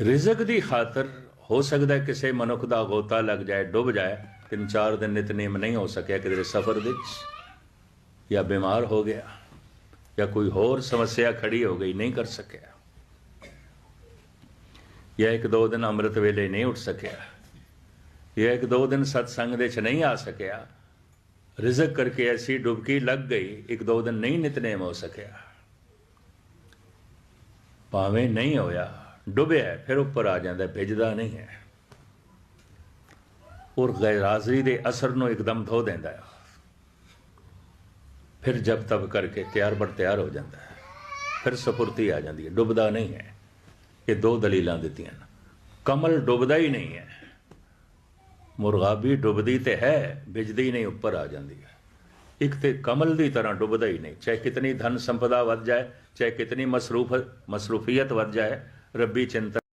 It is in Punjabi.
ਰਿਜ਼ਕ ਦੀ ਖਾਤਰ ਹੋ ਸਕਦਾ ਕਿਸੇ ਮਨੁੱਖ ਦਾ ਗੋਤਾ ਲੱਗ ਜਾਏ, ਡੁੱਬ ਜਾਏ। ਤਿੰਨ ਚਾਰ ਦਿਨ ਨਿਤਨੇਮ ਨਹੀਂ ਹੋ ਸਕਿਆ ਕਿਤੇ ਸਫ਼ਰ ਵਿੱਚ, ਜਾਂ ਬਿਮਾਰ ਹੋ ਗਿਆ, ਜਾਂ ਕੋਈ ਹੋਰ ਸਮੱਸਿਆ ਖੜੀ ਹੋ ਗਈ, ਨਹੀਂ ਕਰ ਸਕਿਆ। ਜਾਂ ਇੱਕ ਦੋ ਦਿਨ ਅੰਮ੍ਰਿਤ ਵੇਲੇ ਨਹੀਂ ਉੱਠ ਸਕਿਆ, ਜਾਂ ਇੱਕ ਦੋ ਦਿਨ ਸਤਸੰਗ ਦੇ ਚ ਨਹੀਂ ਆ ਸਕਿਆ। ਰਿਜ਼ਕ ਕਰਕੇ ਐਸੀ ਡੁਬਕੀ ਲੱਗ ਗਈ, ਇੱਕ ਦੋ ਦਿਨ ਨਹੀਂ ਨਿਤਨੇਮ ਹੋ ਸਕਿਆ। ਭਾਵੇਂ ਨਹੀਂ ਹੋਇਆ ਡੁੱਬਿਆ ਫਿਰ ਉੱਪਰ ਆ ਜਾਂਦਾ ਹੈ, ਭਿੱਜਦਾ ਨਹੀਂ ਹੈ। ਔਰ ਗੈਰਾਜ਼ਰੀ ਦੇ ਅਸਰ ਨੂੰ ਇੱਕਦਮ ਧੋ ਦਿੰਦਾ ਹੈ। ਫਿਰ ਜਬ ਤਬ ਕਰਕੇ ਤਿਆਰ ਬਰ ਤਿਆਰ ਹੋ ਜਾਂਦਾ ਹੈ। ਫਿਰ ਸਫੁਰਤੀ ਆ ਜਾਂਦੀ ਹੈ ਡੁੱਬਦਾ ਨਹੀਂ ਹੈ। ਇਹ ਦੋ ਦਲੀਲਾਂ ਦਿੱਤੀਆਂ ਨੇ ਕਮਲ ਡੁੱਬਦਾ ਹੀ ਨਹੀਂ ਹੈ। ਮੁਰਗਾਬੀ ਡੁੱਬਦੀ ਤੇ ਹੈ ਵਿਜਦੀ ਨਹੀਂ ਉੱਪਰ ਆ ਜਾਂਦੀ ਹੈ। ਇੱਕ ਤੇ ਕਮਲ ਦੀ ਤਰ੍ਹਾਂ ਡੁੱਬਦਾ ਹੀ ਨਹੀਂ। ਚਾਹੇ ਕਿਤਨੀ ਧਨ ਸੰਪਦਾ ਵੱਧ ਜਾਏ ਚਾਹੇ ਕਿਤਨੀ ਮਸਰੂਫ ਮਸਰੂਫੀਅਤ ਵੱਧ ਜਾਏ रब्बी चिंतन